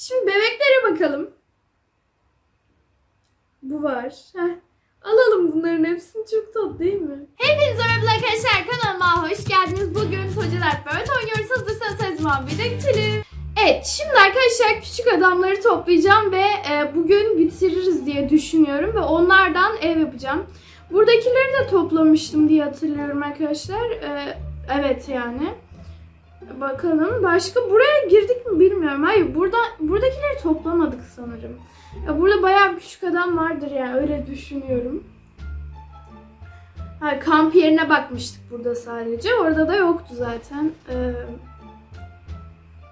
Şimdi bebeklere bakalım. Bu var. Heh. Alalım bunların hepsini çok tatlı değil mi? Hepinize merhaba arkadaşlar kanalıma hoş geldiniz. Bugün Hocalar Böyle oynuyoruz. Hazırsanız her zaman birliktelim. Evet şimdi arkadaşlar küçük adamları toplayacağım ve e, bugün bitiririz diye düşünüyorum ve onlardan ev yapacağım. Buradakileri de toplamıştım diye hatırlıyorum arkadaşlar. E, evet yani. Bakalım başka buraya girdik mi bilmiyorum. Hayır burada buradakileri toplamadık sanırım. Ya burada bayağı küçük adam vardır yani öyle düşünüyorum. Ha, kamp yerine bakmıştık burada sadece. Orada da yoktu zaten. Ee,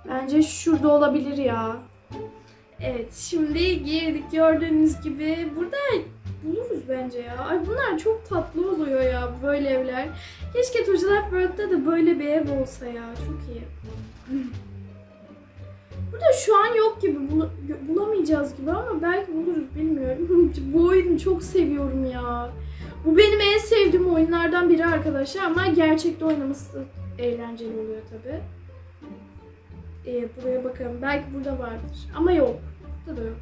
bence şurada olabilir ya. Evet şimdi girdik gördüğünüz gibi. Burada buluruz bence ya. Ay bunlar çok tatlı oluyor ya böyle evler. Keşke Tocalar World'da da böyle bir ev olsa ya. Çok iyi. Burada şu an yok gibi. bul- bulamayacağız gibi ama belki buluruz bilmiyorum. Bu oyunu çok seviyorum ya. Bu benim en sevdiğim oyunlardan biri arkadaşlar ama gerçekte oynaması eğlenceli oluyor tabi. Ee, buraya bakalım. Belki burada vardır. Ama yok. Burada da yok.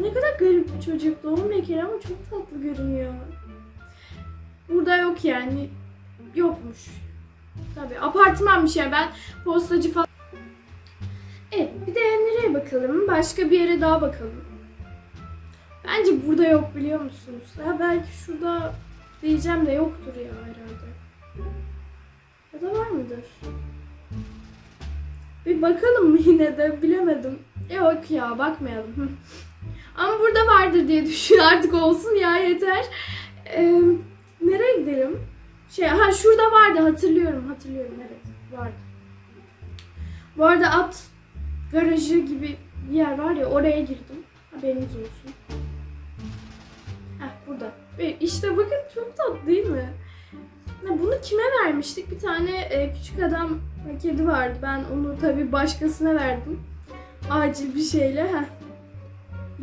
Ne kadar garip bir çocuk. Doğum lekeli ama çok tatlı görünüyor. Burada yok yani. Yokmuş. Tabii apartmanmış yani ben postacı falan. Evet bir de nereye bakalım? Başka bir yere daha bakalım. Bence burada yok biliyor musunuz? Ya belki şurada diyeceğim de yoktur ya herhalde. Ya da var mıdır? Bir bakalım yine de bilemedim. Yok ya bakmayalım. Ama burada vardır diye düşün artık olsun ya yeter. Ee, nereye gidelim? Şey ha şurada vardı hatırlıyorum hatırlıyorum evet vardı. Bu arada at garajı gibi bir yer var ya oraya girdim. Haberiniz olsun. Heh burada. Ve işte bakın çok tatlı değil mi? Ya bunu kime vermiştik? Bir tane e, küçük adam kedi vardı. Ben onu tabii başkasına verdim. Acil bir şeyle. Heh.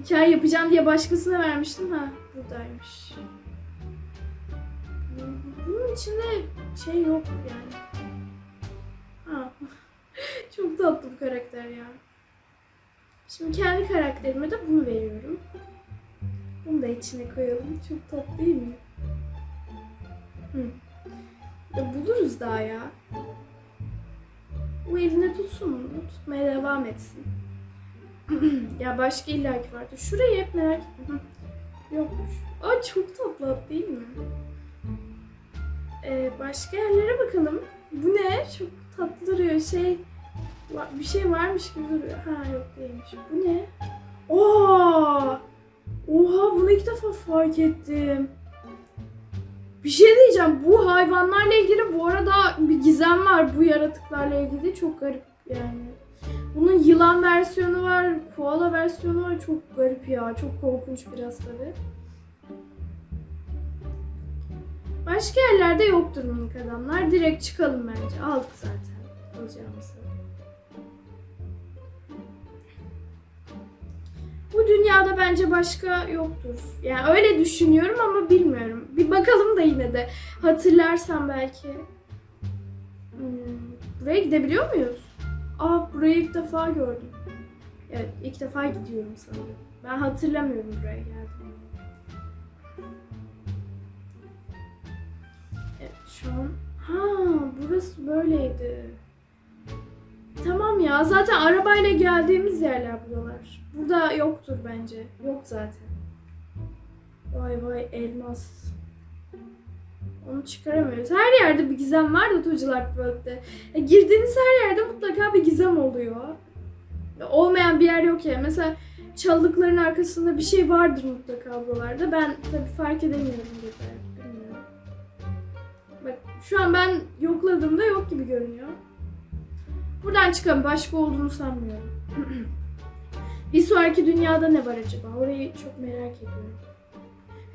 Hikaye yapacağım diye başkasına vermiştim. Ha buradaymış. Bunun içinde şey yok yani. Ha. Çok tatlı bir karakter ya. Şimdi kendi karakterime de bunu veriyorum. Bunu da içine koyalım. Çok tatlı değil mi? Hı. Ya buluruz daha ya. Bu eline tutsun mu? Tutmaya devam etsin. ya başka illaki vardı. Şurayı hep merak ettim. Yokmuş. Aa çok tatlı değil mi? Ee, başka yerlere bakalım. Bu ne? Çok tatlı duruyor. Şey bir şey varmış gibi duruyor. Ha yok değilmiş. Bu ne? Oha! Oha bunu ilk defa fark ettim. Bir şey diyeceğim. Bu hayvanlarla ilgili bu arada bir gizem var bu yaratıklarla ilgili. Çok garip yani. Bunun yılan versiyonu var, koala versiyonu var. Çok garip ya. Çok korkunç biraz tabii. Başka yerlerde yoktur minik adamlar. Direkt çıkalım bence. Aldık zaten alacağımızı. Bu dünyada bence başka yoktur. Yani öyle düşünüyorum ama bilmiyorum. Bir bakalım da yine de. Hatırlarsam belki. Hmm, buraya gidebiliyor muyuz? Aa burayı ilk defa gördüm. Evet ilk defa gidiyorum sanırım. Ben hatırlamıyorum buraya geldim. Evet şu an... Ha burası böyleydi. Tamam ya zaten arabayla geldiğimiz yerler buralar. Burada yoktur bence. Yok zaten. Vay vay elmas. Onu çıkaramıyoruz. Her yerde bir gizem var da Tocalar World'de. E, girdiğiniz her yerde mutlaka bir gizem oluyor. Ya, Olmayan bir yer yok ya. Mesela çalılıkların arkasında bir şey vardır mutlaka buralarda. Ben tabii fark edemiyorum burada. Bak şu an ben yokladığımda yok gibi görünüyor. Buradan çıkalım. Başka olduğunu sanmıyorum. bir sonraki dünyada ne var acaba? Orayı çok merak ediyorum.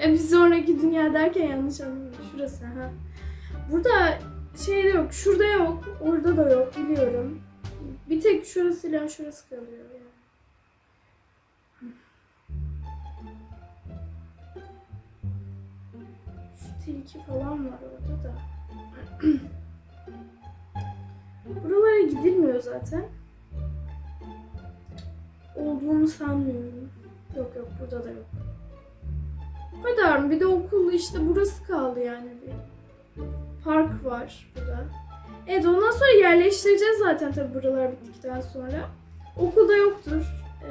E, bir sonraki dünya derken yanlış anlamayın. Şurası ha. Burada şey de yok. Şurada yok. Orada da yok. Biliyorum. Bir tek şurasıyla şurası kalıyor. Yani. Şu tilki falan var orada da. Buralara gidilmiyor zaten. Olduğu olduğunu sanmıyorum. Yok yok burada da yok. Bu kadar mı? Bir de okul işte burası kaldı yani bir. Park var burada. Evet ondan sonra yerleştireceğiz zaten tabii buralar bittikten sonra. Okulda yoktur. Ee,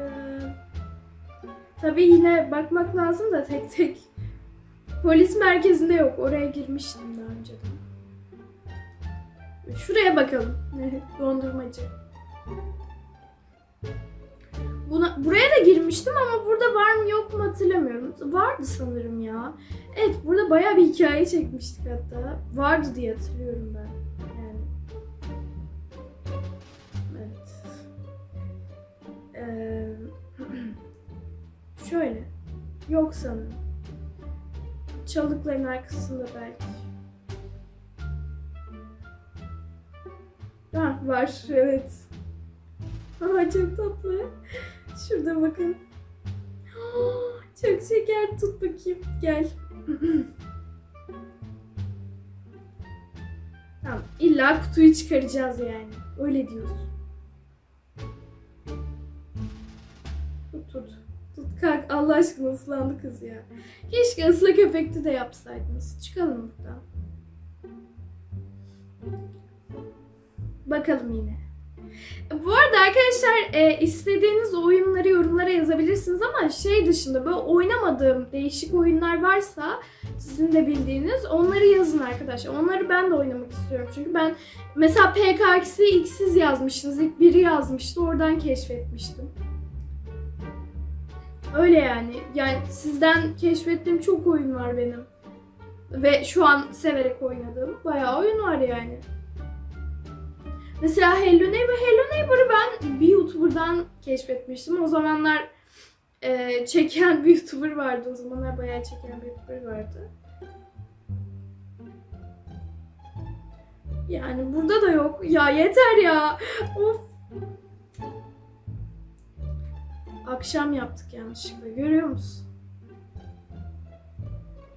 tabii yine bakmak lazım da tek tek. Polis merkezinde yok. Oraya girmiştim daha önceden. Şuraya bakalım. Dondurmacı. Buna, buraya da girmiştim ama burada var mı yok mu hatırlamıyorum. Vardı sanırım ya. Evet burada bayağı bir hikaye çekmiştik hatta. Vardı diye hatırlıyorum ben. Yani. Evet. Ee, şöyle. Yok sanırım. Çalıkların arkasında belki. Ha var evet. Aa, çok tatlı. Şurada bakın. Çok şeker tut bakayım. Gel. tamam. İlla kutuyu çıkaracağız yani. Öyle diyorsun. Tut tut. Tut kalk. Allah aşkına ıslandı kız ya. Keşke ıslak köpekli de yapsaydınız. Çıkalım buradan. Bakalım yine. Bu arada arkadaşlar e, istediğiniz oyunları yorumlara yazabilirsiniz ama şey dışında böyle oynamadığım değişik oyunlar varsa sizin de bildiğiniz onları yazın arkadaşlar. Onları ben de oynamak istiyorum. Çünkü ben mesela PKX'i ilk siz yazmıştınız. ilk biri yazmıştı. Oradan keşfetmiştim. Öyle yani. Yani sizden keşfettiğim çok oyun var benim. Ve şu an severek oynadığım bayağı oyun var yani. Mesela Hello Neighbor, Hello Neighbor'ı ben bir YouTuber'dan keşfetmiştim. O zamanlar e, çeken bir YouTuber vardı. O zamanlar bayağı çeken bir YouTuber vardı. Yani burada da yok. Ya yeter ya. Of. Akşam yaptık yanlışlıkla. Görüyor musun?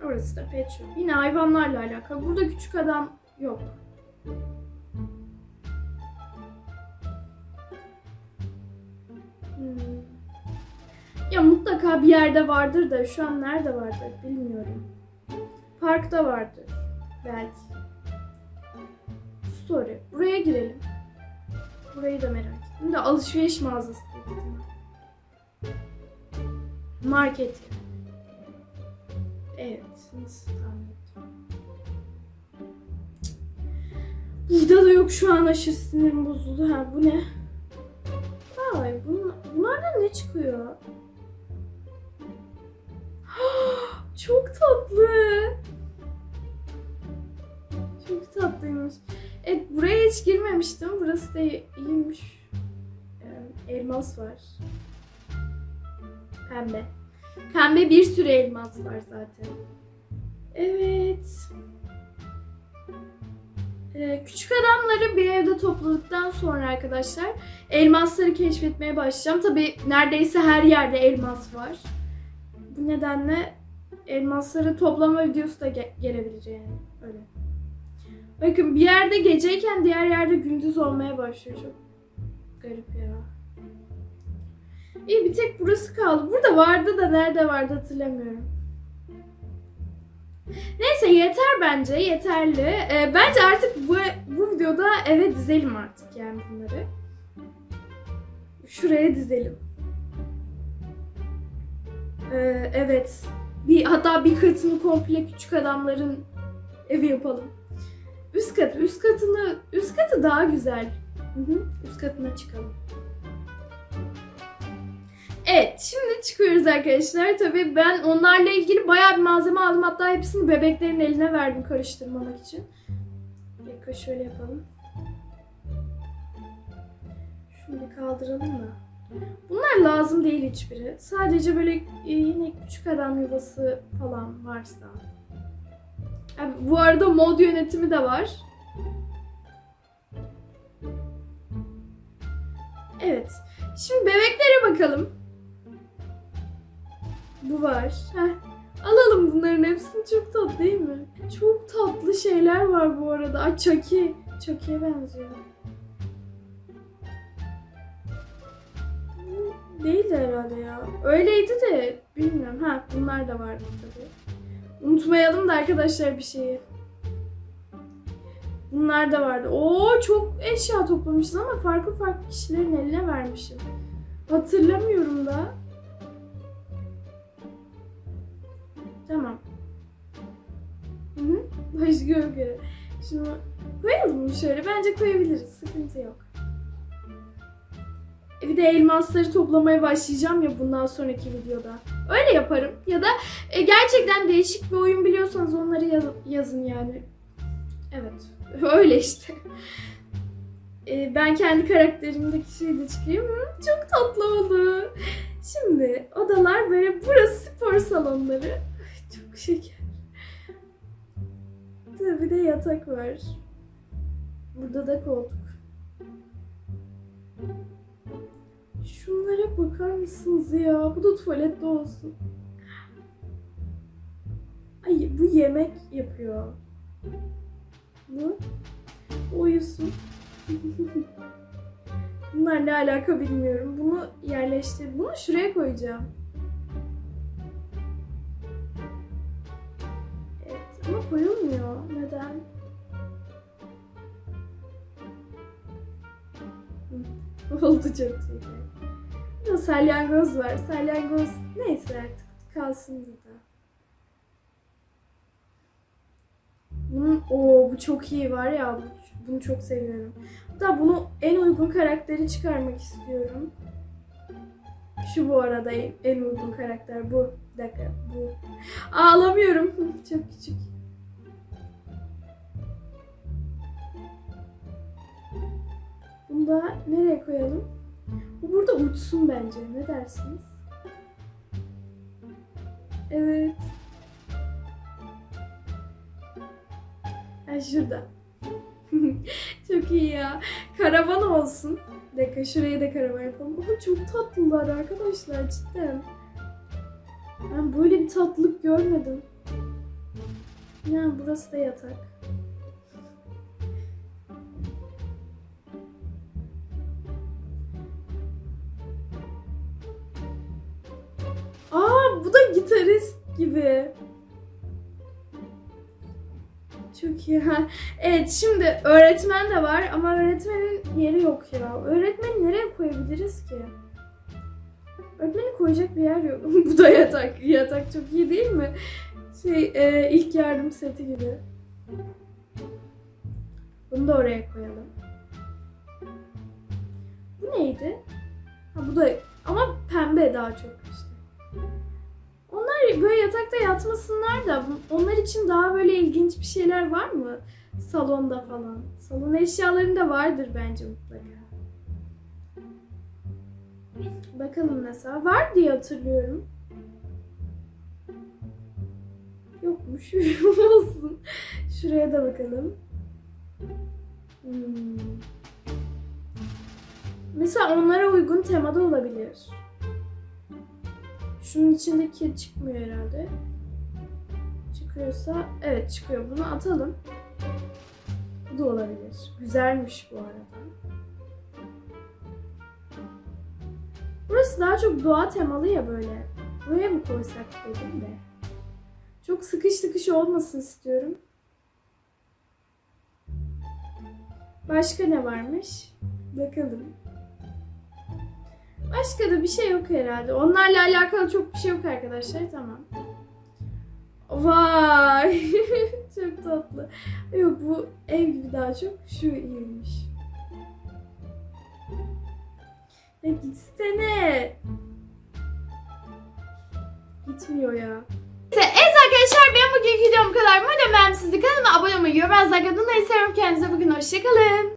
Orası da pet shop. Yine hayvanlarla alakalı. Burada küçük adam yok. Mutlaka bir yerde vardır da şu an nerede vardır bilmiyorum. Parkta vardır. Belki. Story. Buraya girelim. Burayı da merak ettim. De alışveriş mağazası ihtimal. Market. Evet. Burada da yok şu an aşırı sinirim bozuldu. Ha bu ne? Ay bunlar, bunlardan ne çıkıyor? Çok tatlı. Çok tatlıymış. Evet buraya hiç girmemiştim. Burası da iyiymiş. Ee, elmas var. Pembe. Pembe bir sürü elmas var zaten. Evet. Ee, küçük adamları bir evde topladıktan sonra arkadaşlar elmasları keşfetmeye başlayacağım. Tabi neredeyse her yerde elmas var. Bu nedenle elmasları toplama videosu da ge- gelebilir yani. Öyle. Bakın bir yerde geceyken diğer yerde gündüz olmaya başlıyor. Çok garip ya. İyi bir tek burası kaldı. Burada vardı da nerede vardı hatırlamıyorum. Neyse yeter bence. Yeterli. Ee, bence artık bu, bu videoda eve dizelim artık yani bunları. Şuraya dizelim. Ee, evet. Bir hatta bir katını komple küçük adamların evi yapalım. Üst katı, üst katını, üst katı daha güzel. Hı hı, üst katına çıkalım. Evet, şimdi çıkıyoruz arkadaşlar. Tabii ben onlarla ilgili bayağı bir malzeme aldım. Hatta hepsini bebeklerin eline verdim karıştırmamak için. Bir şöyle yapalım. Şunu kaldıralım da. Bunlar lazım değil hiçbiri. Sadece böyle e, yine küçük adam yuvası falan varsa. Yani bu arada mod yönetimi de var. Evet. Şimdi bebeklere bakalım. Bu var. Heh. Alalım bunların hepsini. Çok tatlı değil mi? Çok tatlı şeyler var bu arada. Ay Chucky. Chucky'ye benziyor. Değildi herhalde ya. Öyleydi de bilmiyorum. Ha bunlar da vardı tabii. Unutmayalım da arkadaşlar bir şeyi. Bunlar da vardı. Oo çok eşya toplamışız ama farklı farklı kişilerin eline vermişim. Hatırlamıyorum da. Tamam. Hı hı. Yok yere. Şunu koyalım mı şöyle? Bence koyabiliriz. Sıkıntı yok. E bir de elmasları toplamaya başlayacağım ya bundan sonraki videoda. Öyle yaparım. Ya da e, gerçekten değişik bir oyun biliyorsanız onları yaz- yazın yani. Evet. Öyle işte. E, ben kendi karakterimdeki şeyi de çıkayım. Hı, çok tatlı oldu. Şimdi odalar böyle burası spor salonları. Çok şeker. Tabii de yatak var. Burada da koltuk. Şunlara bakar mısınız ya? Bu da tuvalette olsun. Ay bu yemek yapıyor. Bu uyusun. Bunlar ne alaka bilmiyorum. Bunu yerleştir. Bunu şuraya koyacağım. Evet ama koyulmuyor. Neden? Oldu çok şeker. Burada salyangoz var. Salyangoz neyse artık kalsın burada. Bunun, o bu çok iyi var ya. bu- Bunu çok seviyorum. Hatta bunu en uygun karakteri çıkarmak istiyorum. Şu bu arada en uygun karakter bu. Bir dakika bu. Ağlamıyorum. Çok küçük. Bunu da nereye koyalım? Bu burada uçsun bence. Ne dersiniz? Evet. Ha şurada. çok iyi ya. Karavan olsun. Bir dakika şuraya da karavan yapalım. Ama çok tatlılar arkadaşlar cidden. Ben böyle bir tatlılık görmedim. Ya burası da yatak. Bu da gitarist gibi. Çok iyi. Evet şimdi öğretmen de var ama öğretmenin yeri yok ya. Öğretmeni nereye koyabiliriz ki? Öğretmeni koyacak bir yer yok. bu da yatak. Yatak çok iyi değil mi? Şey e, ilk yardım seti gibi. Bunu da oraya koyalım. Bu neydi? Ha bu da ama pembe daha çok işte. Onlar böyle yatakta yatmasınlar da onlar için daha böyle ilginç bir şeyler var mı? Salonda falan. Salon eşyalarında vardır bence mutlaka. Bakalım mesela. Var diye hatırlıyorum. Yokmuş. Olsun. Şuraya da bakalım. Hmm. Mesela onlara uygun temada olabilir. Şunun içindeki çıkmıyor herhalde. Çıkıyorsa evet çıkıyor. Bunu atalım. Bu da olabilir. Güzelmiş bu arada. Burası daha çok doğa temalı ya böyle. Buraya mı koysak dedim de. Çok sıkış tıkış olmasın istiyorum. Başka ne varmış? Bakalım. Başka da bir şey yok herhalde. Onlarla alakalı çok bir şey yok arkadaşlar. Tamam. Vay. çok tatlı. Yok bu ev gibi daha çok şu iyiymiş. Ya gitsene. Gitmiyor ya. Evet arkadaşlar benim bugünkü videom bu kadar. Umarım beğenmişsinizdir. Kanalıma abone olmayı, yorum yazmayı. Seviyorum kendinize. Bugün hoşçakalın.